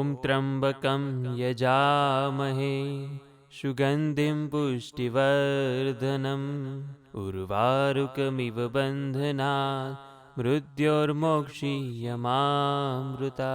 ॐ त्र्यम्बकं यजामहे सुगन्धिं पुष्टिवर्धनम् उर्वारुकमिव बन्धनात् મૃત્યોર્મોક્ષીયમામૃતા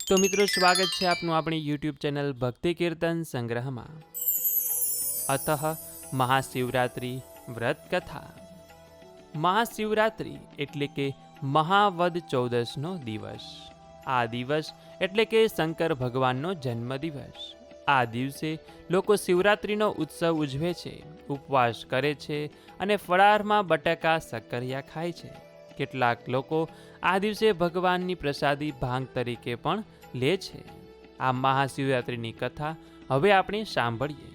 તો મિત્રો સ્વાગત છે આપનું આપણી યુટ્યુબ ચેનલ ભક્તિ કીર્તન સંગ્રહમાં અતઃ મહાશિવરાત્રિ વ્રત કથા મહાશિવરાત્રિ એટલે કે મહાવદ ચૌદસનો દિવસ આ દિવસ એટલે કે શંકર ભગવાનનો જન્મદિવસ. આ દિવસે લોકો શિવરાત્રિનો ઉત્સવ ઉજવે છે, ઉપવાસ કરે છે અને ફળારમાં બટાકા સક્કરિયા ખાય છે. કેટલાક લોકો આ દિવસે ભગવાનની પ્રસાદી ભાંગ તરીકે પણ લે છે. આ મહાશિવરાત્રિની કથા હવે આપણે સાંભળીએ.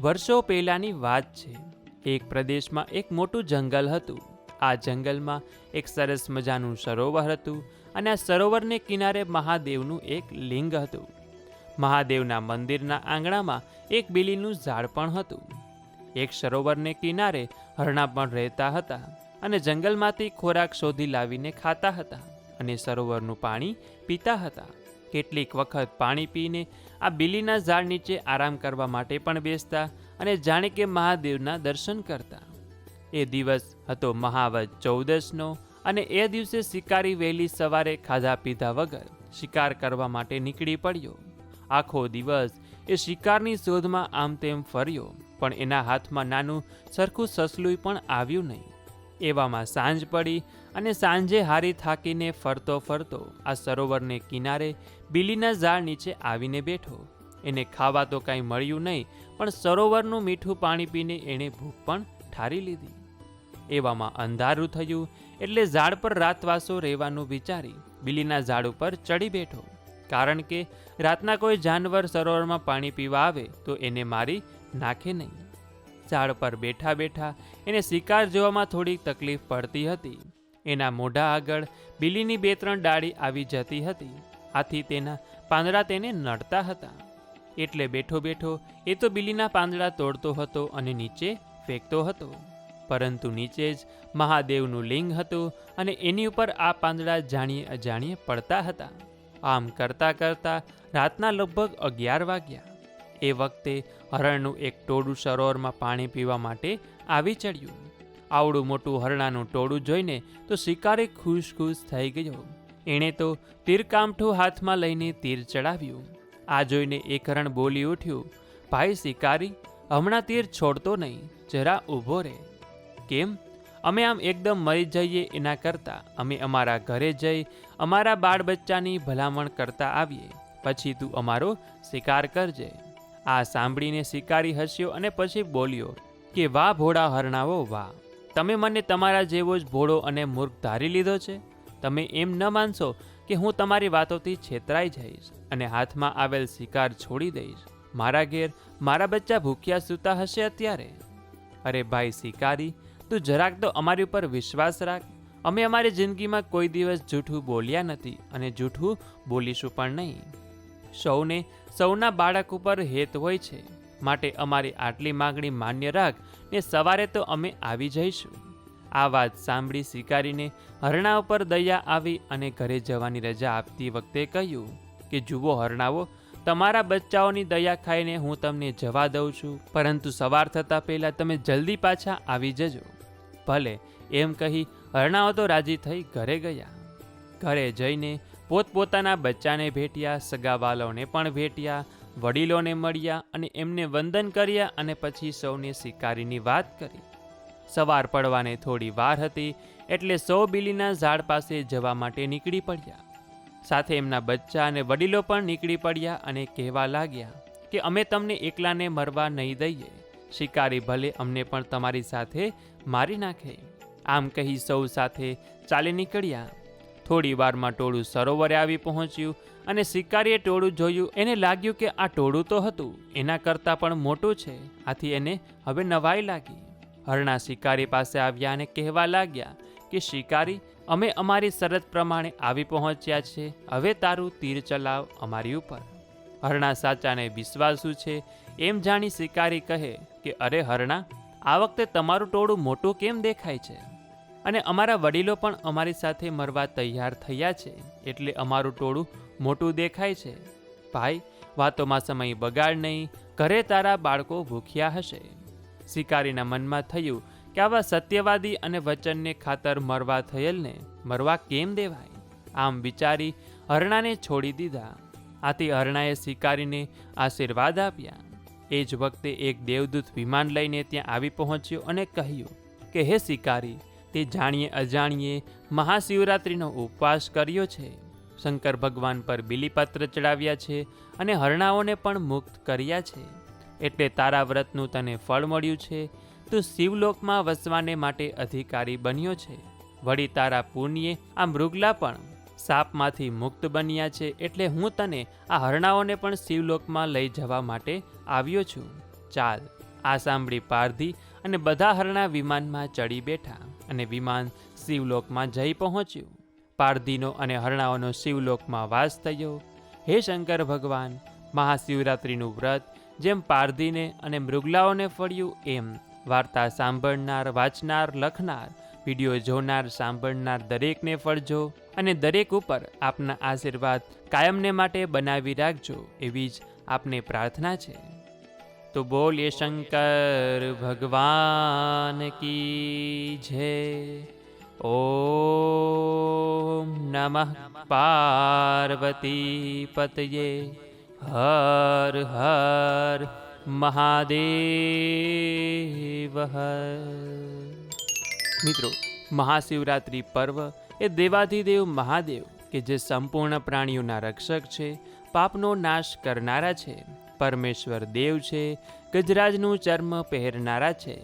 વર્ષો પહેલાંની વાત છે. એક પ્રદેશમાં એક મોટું જંગલ હતું. આ જંગલમાં એક સરસ મજાનું સરોવર હતું. અને આ સરોવરને કિનારે મહાદેવનું એક લિંગ હતું. મહાદેવના મંદિરના આંગણામાં એક બીલીનું ઝાડ પણ હતું. એક સરોવરને કિનારે હરણા પણ રહેતા હતા અને જંગલમાંથી ખોરાક શોધી લાવીને ખાતા હતા અને સરોવરનું પાણી પીતા હતા. કેટલીક વખત પાણી પીને આ બીલીના ઝાડ નીચે આરામ કરવા માટે પણ બેસતા અને જાણે કે મહાદેવના દર્શન કરતા. એ દિવસ હતો મહાવત ચૌદસનો અને એ દિવસે શિકારી વહેલી સવારે ખાધા પીધા વગર શિકાર કરવા માટે નીકળી પડ્યો. આખો દિવસ એ શિકારની શોધમાં આમ તેમ ફર્યો, પણ એના હાથમાં નાનું સરખું સસલું પણ આવ્યું નહીં. એવામાં સાંજ પડી અને સાંજે હારી થાકીને ફરતો ફરતો આ સરોવરને કિનારે બીલીના ઝાડ નીચે આવીને બેઠો. એને ખાવા તો કાંઈ મળ્યું નહીં, પણ સરોવરનું મીઠું પાણી પીને એણે ભૂખ પણ ઠારી લીધી. એવામાં અંધારું થયું એટલે ઝાડ પર રાતવાસો રહેવાનું વિચારી બીલીના ઝાડ ઉપર ચડી બેઠો. કારણ કે રાતના કોઈ જાનવર સરોવરમાં પાણી પીવા આવે તો એને મારી નાખે નહીં. ઝાડ પર બેઠા બેઠા એને શિકાર જોવામાં થોડી તકલીફ પડતી હતી. એના મોઢા આગળ બિલીની બે ત્રણ ડાળી આવી જતી હતી. આથી તેના પાંદડા તેને નડતા હતા. એટલે બેઠો બેઠો એ તો બિલીના પાંદડા તોડતો હતો અને નીચે ફેંકતો હતો. પરંતુ નીચે જ મહાદેવનું લિંગ હતું અને એની ઉપર આ પાંદડા જાણીએ અજાણીએ પડતા હતા. આમ કરતા કરતા રાતના લગભગ અગિયાર વાગ્યા. એ વખતે હરણનું એક ટોળું સરોવરમાં પાણી પીવા માટે આવી ચડ્યું. આવડું મોટું હરણાનું ટોળું જોઈને તો શિકારી ખુશ ખુશ થઈ ગયો. એણે તો તીરકામઠું હાથમાં લઈને તીર ચડાવ્યું. આ જોઈને એક હરણ બોલી ઉઠ્યું, ભાઈ શિકારી, હમણાં તીર છોડતો નહીં, જરા ઊભો રહે કેમ? અમે આમ એકદમ મરી જઈએ એના કરતાં. અમે અમારા ઘરે જઈ અમારા બાળ બચ્ચાની ભલામણ કરતા આવીએ. પછી તું અમારો શિકાર કરજે. આ સાંભળીને શિકારી હસ્યો અને પછી બોલ્યો, કે વાહ ભોળા હરણાવો વાહ! તમે મને તમારા જેવો જ ભોળો અને મૂર્ખ ધારી લીધો છે? તમે એમ ન માનશો કે હું તમારી વાતોથી છેતરાઈ જઈશ અને હાથમાં આવેલ શિકાર છોડી દઈશ. મારા ઘેર મારા બચ્ચા ભૂખ્યા સૂતા હશે અત્યારે? અરે ભાઈ શિકારી તું જરાક તો અમારી ઉપર વિશ્વાસ રાખ. અમે અમારી જિંદગીમાં કોઈ દિવસ જૂઠું બોલ્યા નથી અને જૂઠું બોલીશું પણ નહીં. સૌને સૌના બાળક ઉપર હેત હોય છે. માટે અમારી આટલી માગણી માન્ય રાખ ને સવારે તો અમે આવી જઈશું. આ વાત સાંભળી શિકારીને હરણા ઉપર દયા આવી અને ઘરે જવાની રજા આપતી વખતે કહ્યું કે, જુઓ હરણાઓ, તમારા બચ્ચાઓની દયા ખાઈને હું તમને જવા દઉં છું. પરંતુ સવાર થતાં પહેલાં તમે જલ્દી પાછા આવી જજો. ભલે, એમ કહી હરણાઓ તો રાજી થઈ ઘરે ગયા. ઘરે જઈને પોતપોતાના બચ્ચાને ભેટ્યા, સગાવાલોને પણ ભેટ્યા, વડીલોને મળ્યા અને એમને વંદન કર્યા અને પછી સૌને શિકારીની વાત કરી. સવાર પડવાને થોડી વાર હતી એટલે સૌ બિલીના ઝાડ પાસે જવા માટે નીકળી પડ્યા. સાથે એમના બચ્ચા અને વડીલો પણ નીકળી પડ્યા અને કહેવા લાગ્યા કે અમે તમને એકલાને મરવા નહીં દઈએ. શિકારી ભલે અમને પણ તમારી સાથે મારી નાખે. આમ કહી સૌ સાથે ચાલી નીકળ્યા. થોડી વારમાં ટોળું સરોવરે આવી પહોંચ્યું અને શિકારીએ ટોળું જોયું. એને લાગ્યું કે આ ટોળું તો હતું, એના કરતાં પણ મોટું છે. આથી એને હવે નવાઈ લાગી. હરણા શિકારી પાસે આવ્યા અને કહેવા લાગ્યા કે, શિકારી, અમે અમારી શરત પ્રમાણે આવી પહોંચ્યા છે. હવે તારું તીર ચલાવ અમારી ઉપર. હરણા સાચાને વિશ્વાસુ છે એમ જાણી શિકારી કહે કે, અરે હરણા, આ વખતે તમારું ટોળું મોટું કેમ દેખાય છે? અને અમારા વડીલો પણ અમારી સાથે મરવા તૈયાર થયા છે, એટલે અમારું ટોળું મોટું દેખાય છે. ભાઈ, વાતોમાં સમય બગાડ નહીં, ઘરે તારા બાળકો ભૂખ્યા હશે. શિકારીના મનમાં થયું કે, આવા સત્યવાદી અને વચનને ખાતર મરવા થયેલને મરવા કેમ દેવાય? આમ વિચારી હરણાને છોડી દીધા. આથી હરણાએ શિકારીને આશીર્વાદ આપ્યા. એ જ વખતે એક દેવદૂત વિમાન લઈને ત્યાં આવી પહોંચ્યો અને કહ્યું, કે હે શિકારી, તે જાણીએ અજાણીએ મહાશિવરાત્રિનો ઉપવાસ કર્યો છે. શંકર ભગવાન પર બિલીપત્ર ચડાવ્યા છે અને હરણાઓને પણ મુક્ત કર્યા છે. એટલે તારા વ્રતનું તને ફળ મળ્યું છે. તું શિવલોકમાં વસવાને માટે અધિકારી બન્યો છે. વળી તારા પુણ્યે આ મૃગલા પણ સાપમાંથી મુક્ત બન્યા છે એટલે હું તને આ હરણાઓને પણ શિવલોકમાં લઈ જવા માટે આવ્યો છું. ચાલ, આ સાંભળી પારધી અને બધા હરણા વિમાનમાં ચડી બેઠા અને વિમાન શિવલોકમાં જઈ પહોંચ્યું. પારધીનો અને હરણાઓનો શિવલોકમાં વાસ થયો. હે શંકર ભગવાન, મહાશિવરાત્રિનું વ્રત જેમ પારધીને અને મૃગલાઓને ફળ્યું, એમ વાર્તા સાંભળનાર, વાંચનાર, લખનાર વીડિયો જોનાર, સાંભળનાર દરેકને ફળજો અને દરેક ઉપર આપના આશીર્વાદ કાયમને માટે બનાવી રાખજો, એવી જ આપને પ્રાર્થના છે. તો બોલીએ, શંકર ભગવાન કી જય. ઓમ નમઃ પાર્વતી પતયે. હર હર મહાદેવ હર. મિત્રો, મહાશિવરાત્રિ પર્વ એ દેવાધિદેવ મહાદેવ કે જે સંપૂર્ણ પ્રાણીઓના રક્ષક છે, પાપનો નાશ કરનારા છે, પરમેશ્વર દેવ છે, ગજરાજનું ચર્મ પહેરનારા છે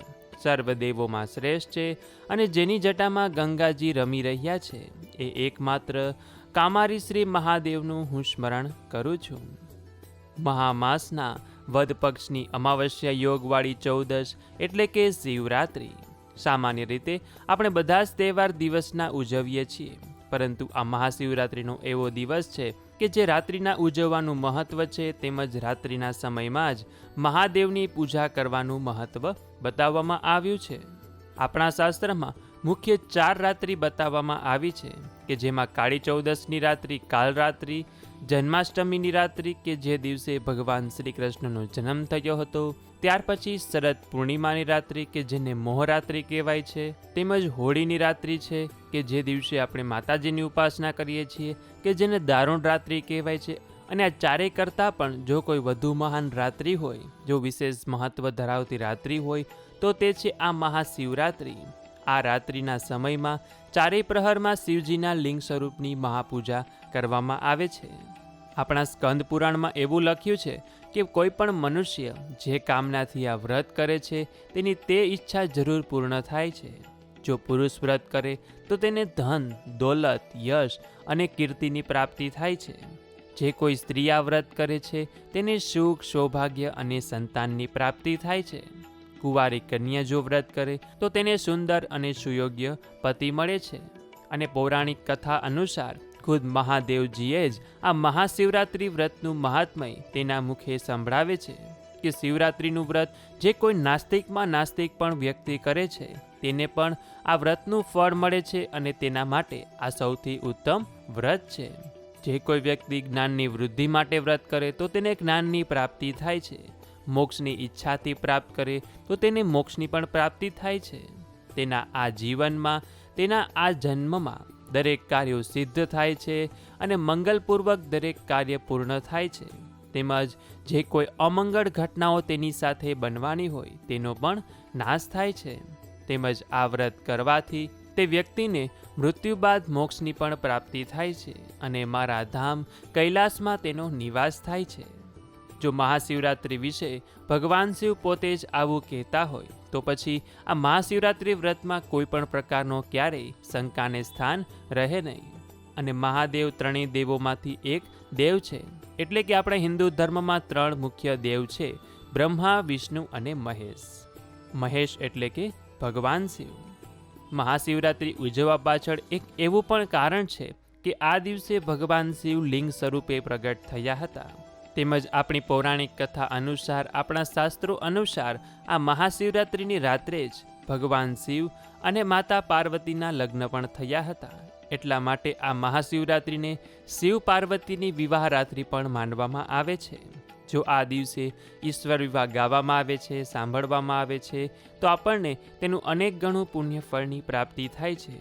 સર્વદેવોમાં શ્રેષ્ઠ છે અને જેની જટામાં ગંગાજી રમી રહ્યા છે, એ એકમાત્ર કામારી શ્રી મહાદેવનું હું સ્મરણ કરું છું. મહામાસના વધ પક્ષની અમાવસ્યા યોગવાળી ચૌદશ એટલે કે શિવરાત્રિ. સામાન્ય રીતે આપણે બધા જ તહેવાર દિવસના ઉજવીએ છીએ. પરંતુ આ મહાશિવરાત્રિનો એવો દિવસ છે કે જે રાત્રિના ઉજવવાનું મહત્ત્વ છે તેમજ રાત્રિના સમયમાં જ મહાદેવની પૂજા કરવાનું મહત્ત્વ બતાવવામાં આવ્યું છે. આપણા શાસ્ત્રમાં મુખ્ય ચાર રાત્રિ બતાવવામાં આવી છે કે જેમાં કાળી ચૌદસની રાત્રિ કાલરાત્રિ જન્માષ્ટમીની રાત્રિ કે જે દિવસે ભગવાન શ્રી કૃષ્ણનો જન્મ થયો હતો. ત્યાર પછી શરદ પૂર્ણિમાની રાત્રિ કે જેને મોહરાત્રિ કહેવાય છે. તેમજ હોળીની રાત્રિ છે કે જે દિવસે આપણે માતાજીની ઉપાસના કરીએ છીએ કે જેને દારૂણ રાત્રિ કહેવાય છે. અને આ ચારેય કરતાં પણ જો કોઈ વધુ મહાન રાત્રિ હોય, જો વિશેષ મહત્વ ધરાવતી રાત્રિ હોય, તો તે છે આ મહાશિવરાત્રિ. આ રાત્રિના સમયમાં ચારેય પ્રહરમાં શિવજીના લિંગ સ્વરૂપની મહાપૂજા કરવામાં આવે છે. આપણા સ્કંદ પુરાણમાં એવું લખ્યું છે કે કોઈ પણ મનુષ્ય જે કામનાથી આ વ્રત કરે છે તેની તે ઈચ્છા જરૂર પૂર્ણ થાય છે. જો પુરુષ વ્રત કરે તો તેને ધન, દોલત, યશ અને કીર્તિની પ્રાપ્તિ થાય છે. જે કોઈ સ્ત્રી આ વ્રત કરે છે તેને સુખ, સૌભાગ્ય અને સંતાનની પ્રાપ્તિ થાય છે. કુંવારી કન્યા જો વ્રત કરે, તો તેને સુંદર અને સુયોગ્ય પતિ મળે છે. અને પૌરાણિક કથા અનુસાર, ખુદ મહાદેવજીએ જ આ મહાશિવરાત્રિ વ્રતનું મહાત્મય તેના મુખે સંભળાવે છે કે શિવરાત્રિનું વ્રત જે કોઈ નાસ્તિકમાં નાસ્તિક પણ વ્યક્તિ કરે છે, તેને પણ આ વ્રતનું ફળ મળે છે અને તેના માટે આ સૌથી ઉત્તમ વ્રત છે. જે કોઈ વ્યક્તિ જ્ઞાનની વૃદ્ધિ માટે વ્રત કરે, તો તેને જ્ઞાનની પ્રાપ્તિ થાય છે. મોક્ષની ઈચ્છાથી પ્રાપ્ત કરે, તો તેને મોક્ષની પણ પ્રાપ્તિ થાય છે. તેના આ જીવનમાં, તેના આ જન્મમાં દરેક કાર્યો સિદ્ધ થાય છે અને મંગલપૂર્વક દરેક કાર્ય પૂર્ણ થાય છે. તેમજ જે કોઈ અમંગળ ઘટનાઓ તેની સાથે બનવાની હોય, તેનો પણ નાશ થાય છે. તેમજ આ વ્રત કરવાથી તે વ્યક્તિને મૃત્યુ બાદ મોક્ષની પણ પ્રાપ્તિ થાય છે અને મારા ધામ કૈલાસમાં તેનો નિવાસ થાય છે. જો મહાશિવરાત્રિ વિશે ભગવાન શિવ પોતે જ આવું કહેતા હોય, તો પછી આ મહાશિવરાત્રિ વ્રતમાં કોઈ પણ પ્રકારનો ક્યારેય શંકાને સ્થાન રહે નહીં. અને મહાદેવ ત્રણેય દેવોમાંથી એક દેવ છે, એટલે કે આપણે હિન્દુ ધર્મમાં ત્રણ મુખ્ય દેવ છે, બ્રહ્મા, વિષ્ણુ અને મહેશ. મહેશ એટલે કે ભગવાન શિવ. મહાશિવરાત્રિ ઉજવવા પાછળ એક એવું પણ કારણ છે કે આ દિવસે ભગવાન શિવ લિંગ સ્વરૂપે પ્રગટ થયા હતા. તેમજ આપણી પૌરાણિક કથા અનુસાર, આપણા શાસ્ત્રો અનુસાર આ મહાશિવરાત્રિની રાત્રે જ ભગવાન શિવ અને માતા પાર્વતીના લગ્ન પણ થયા હતા. એટલા માટે આ મહાશિવરાત્રિને શિવ પાર્વતીની વિવાહ રાત્રિ પણ માનવામાં આવે છે. જો આ દિવસે ઈશ્વર વિવાહ ગાવામાં આવે છે, સાંભળવામાં આવે છે, તો આપણને તેનું અનેક ગણું પુણ્ય ફળની પ્રાપ્તિ થાય છે.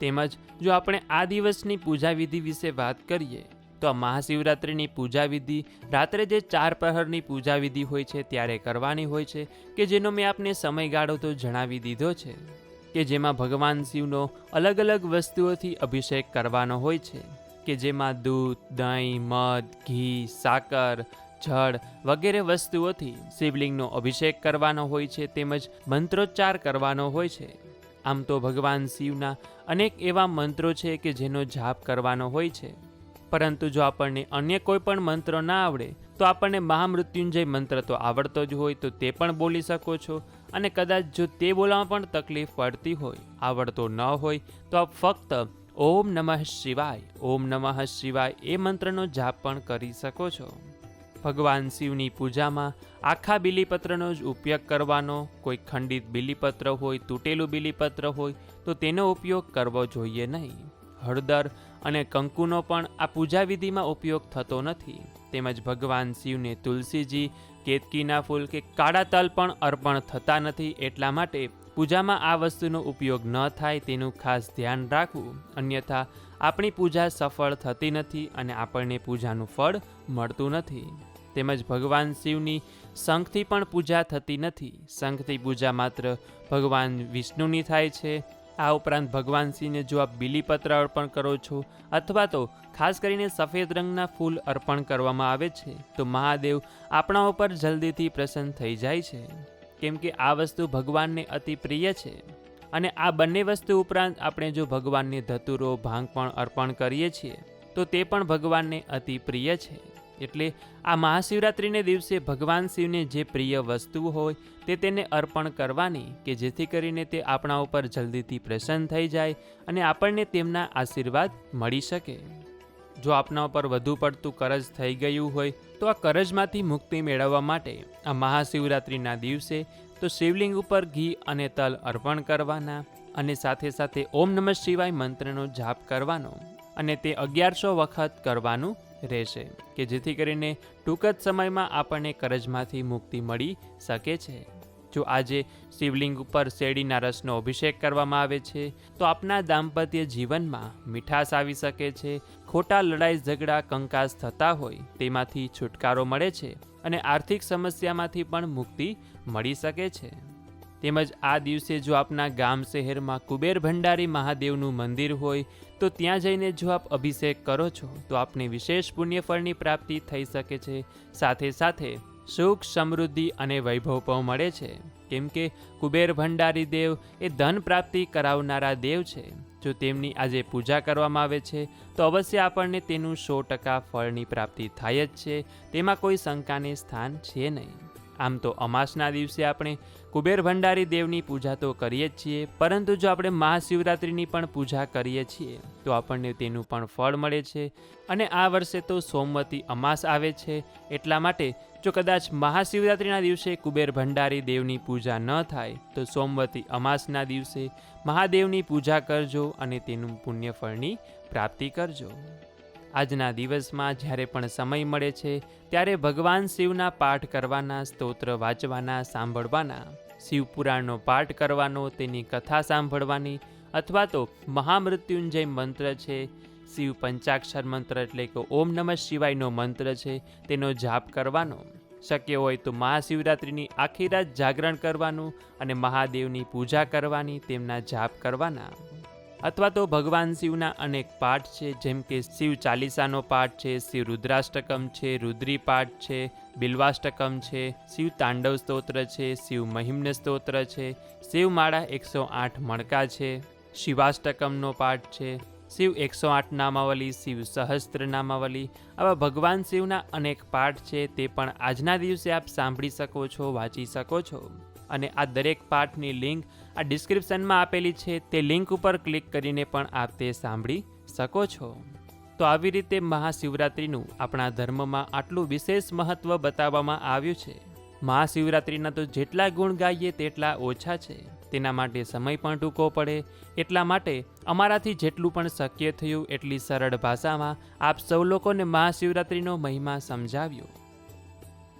તેમજ જો આપણે આ દિવસની પૂજા વિધિ વિશે વાત કરીએ તો આ મહાશિવરાત્રિની પૂજા વિધિ રાત્રે જે ચાર પ્રહરની પૂજા વિધિ હોય છે ત્યારે કરવાની હોય છે, કે જેનો મેં આપને સમયગાળો તો જણાવી દીધો છે, કે જેમાં ભગવાન શિવનો અલગ અલગ વસ્તુઓથી અભિષેક કરવાનો હોય છે, કે જેમાં દૂધ, દહીં, મધ, ઘી, સાકર, જળ વગેરે વસ્તુઓથી શિવલિંગનો અભિષેક કરવાનો હોય છે તેમજ મંત્રોચ્ચાર કરવાનો હોય છે. આમ તો ભગવાન શિવના અનેક એવા મંત્રો છે કે જેનો જાપ કરવાનો હોય છે. પરંતુ જો આપણને અન્ય કોઈ પણ મંત્ર ના આવડે, તો આપણને મહામૃત્યુંજય મંત્ર તો આવડતો જ હોય તો તે પણ બોલી શકો છો. અને કદાચ જો તે બોલવામાં પણ તકલીફ પડતી હોય, આવડતો ન હોય, તો આપ ફક્ત ઓમ નમઃ શિવાય, ઓમ નમઃ શિવાય એ મંત્રનો જાપ પણ કરી શકો છો. ભગવાન શિવની પૂજામાં આખા બિલીપત્રનો જ ઉપયોગ કરવાનો, કોઈ ખંડિત બિલીપત્ર હોય, તૂટેલું બિલીપત્ર હોય, તો તેનો ઉપયોગ કરવો જોઈએ નહીં. હળદર અને કંકુનો પણ આ પૂજા વિધિમાં ઉપયોગ થતો નથી. તેમજ ભગવાન શિવને તુલસીજી, કેતકીના ફૂલ કે કાળા તલ પણ અર્પણ થતા નથી એટલા માટે પૂજામાં આ વસ્તુનો ઉપયોગ ન થાય તેનું ખાસ ધ્યાન રાખવું. અન્યથા, આપણી પૂજા સફળ થતી નથી અને આપણને પૂજાનું ફળ મળતું નથી. તેમજ ભગવાન શિવની શંખથી પણ પૂજા થતી નથી. શંખથી પૂજા માત્ર ભગવાન વિષ્ણુની થાય છે. આ ઉપરાંત ભગવાન શિવને જો આપ બીલીપત્ર અર્પણ કરો છો અથવા તો ખાસ કરીને સફેદ રંગના ફૂલ અર્પણ કરવામાં આવે છે, તો મહાદેવ આપણા ઉપર જલ્દીથી પ્રસન્ન થઈ જાય છે. કેમ કે આ વસ્તુ ભગવાનને અતિ પ્રિય છે. અને આ બંને વસ્તુ ઉપરાંત આપણે જો ભગવાનને ધતુરો ભાંગ પણ અર્પણ કરીએ છીએ, તો તે પણ ભગવાનને અતિ પ્રિય છે. એટલે આ મહાશિવરાત્રિને દિવસે ભગવાન શિવને જે પ્રિય વસ્તુ હોય તે તેને અર્પણ કરવાની કે જેથી કરીને તે આપણા ઉપર જલ્દીથી પ્રસન્ન થઈ જાય અને આપણને તેમના આશીર્વાદ મળી શકે. જો આપના ઉપર વધુ પડતું કરજ થઈ ગયું હોય, તો આ કરજમાંથી મુક્તિ મેળવવા માટે આ મહાશિવરાત્રિના દિવસે તો શિવલિંગ ઉપર ઘી અને તલ અર્પણ કરવાના અને સાથે સાથે ઓમ નમઃ શિવાય મંત્રનો જાપ કરવાનો અને તે અગિયારસો વખત કરવાનું રહેશે, કે જેથી કરીને ટૂંક જ સમયમાં આપણને કરજમાંથી મુક્તિ મળી શકે છે. જો આજે શિવલિંગ ઉપર શેરડીના રસનો અભિષેક કરવામાં આવે છે, તો આપના દાંપત્ય જીવનમાં મીઠાશ આવી શકે છે, ખોટા લડાઈ ઝઘડા કંકાસ થતા હોય, તેમાંથી છુટકારો મળે છે અને આર્થિક સમસ્યામાંથી પણ મુક્તિ મળી શકે છે. તેમજ આ દિવસે જો આપના ગામ શહેરમાં કુબેર ભંડારી મહાદેવનું મંદિર હોય, તો ત્યાં જઈને જો આપ અભિષેક કરો છો, તો આપને વિશેષ પુણ્યફળની પ્રાપ્તિ થઈ શકે છે. સાથે સાથે સુખ, સમૃદ્ધિ અને વૈભવ પણ મળે છે. કેમ કે કુબેર ભંડારી દેવ એ ધન પ્રાપ્તિ કરાવનારા દેવ છે. જો તેમની આજે પૂજા કરવામાં આવે છે, તો અવશ્ય આપણને તેનું સો ટકા ફળની પ્રાપ્તિ થાય જ છે. તેમાં કોઈ શંકાને સ્થાન છે નહીં. આમ તો અમાસના દિવસે આપણે કુબેર ભંડારી દેવની પૂજા તો કરીએ જ છીએ, પરંતુ જો આપણે મહાશિવરાત્રિની પણ પૂજા કરીએ છીએ, તો આપણને તેનું પણ ફળ મળે છે. અને આ વર્ષે તો સોમવતી અમાસ આવે છે, એટલા માટે જો કદાચ મહાશિવરાત્રિના દિવસે કુબેર ભંડારી દેવની પૂજા ન થાય, તો સોમવતી અમાસના દિવસે મહાદેવની પૂજા કરજો અને તેનું પુણ્યફળની પ્રાપ્તિ કરજો. આજના દિવસમાં જ્યારે પણ સમય મળે છે, ત્યારે ભગવાન શિવના પાઠ કરવાના, સ્તોત્ર વાંચવાના, સાંભળવાના, શિવપુરાણનો પાઠ કરવાનો, તેની કથા સાંભળવાની અથવા તો મહામૃત્યુંજય મંત્ર છે, શિવ પંચાક્ષર મંત્ર એટલે કે ઓમ નમઃ શિવાયનો મંત્ર છે, તેનો જાપ કરવાનો. શક્ય હોય તો મહાશિવરાત્રિની આખી રાત જાગરણ કરવાનું અને મહાદેવની પૂજા કરવાની, તેમના જાપ કરવાના. અથવા તો ભગવાન શિવના અનેક પાઠ છે, જેમ કે શિવ ચાલીસાનો પાઠ છે, શિવ રુદ્રાષ્ટકમ છે, રુદ્રી પાઠ છે, બિલ્વાષ્ટકમ છે, શિવ તાંડવ સ્તોત્ર છે, શિવ મહિમ્ન સ્તોત્ર છે શિવમાળા એકસો આઠ મણકા છે, શિવાષ્ટકમનો પાઠ છે, શિવ એકસો આઠ નામાવલી, શિવ સહસ્ત્ર નામાવલી. આવા ભગવાન શિવના અનેક પાઠ છે, તે પણ આજના દિવસે આપ સાંભળી શકો છો, વાંચી શકો છો. અને આ દરેક પાઠની લિંક આ ડિસ્ક્રિપ્શનમાં આપેલી છે, તે લિંક ઉપર ક્લિક કરીને પણ આપ તે સાંભળી શકો છો. તો આવી રીતે મહાશિવરાત્રિનું આપણા ધર્મમાં આટલું વિશેષ મહત્ત્વ બતાવવામાં આવ્યું છે. મહાશિવરાત્રિના તો જેટલા ગુણ ગાઈએ તેટલા ઓછા છે. તેના માટે સમય પણ ટૂંકો પડે. એટલા માટે અમારાથી જેટલું પણ શક્ય થયું એટલી સરળ ભાષામાં આપ સૌ લોકોને મહાશિવરાત્રિનો મહિમા સમજાવ્યો.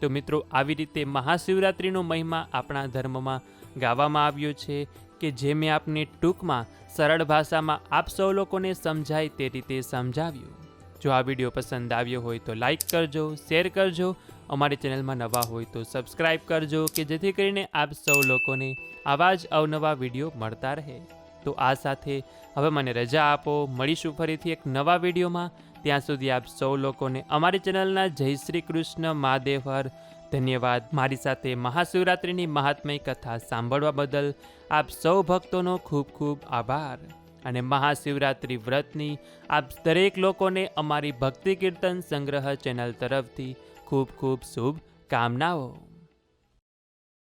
તો મિત્રો, આવી રીતે મહાશિવરાત્રિનો મહિમા આપણા ધર્મમાં ગાવામાં આવ્યો છે કે જે મેં આપને ટૂંકમાં સરળ ભાષામાં આપ સૌ લોકોને સમજાય તે રીતે સમજાવ્યું. જો આ વીડિયો પસંદ આવ્યો હોય તો લાઈક કરજો, શેર કરજો, અમારી ચેનલમાં નવા હોય તો સબસ્ક્રાઇબ કરજો કે જેથી કરીને આપ સૌ લોકોને આવા જ અવનવા વીડિયો મળતા રહે. તો આ સાથે હવે મને રજા આપો. મળીશું ફરીથી એક નવા વિડીયોમાં. ત્યાં સુધી આપ સૌ લોકોને અમારી ચેનલના જય શ્રી કૃષ્ણ, મહાદેવ હર ધન્યવાદ. મારી સાથે મહાશિવરાત્રિની મહાત્મય કથા સાંભળવા બદલ આપ સૌ ભક્તોનો ખૂબ ખૂબ આભાર. અને મહાશિવરાત્રિ વ્રતની આપ દરેક લોકોને અમારી ભક્તિ કીર્તન સંગ્રહ ચેનલ તરફથી ખૂબ ખૂબ શુભ કામનાઓ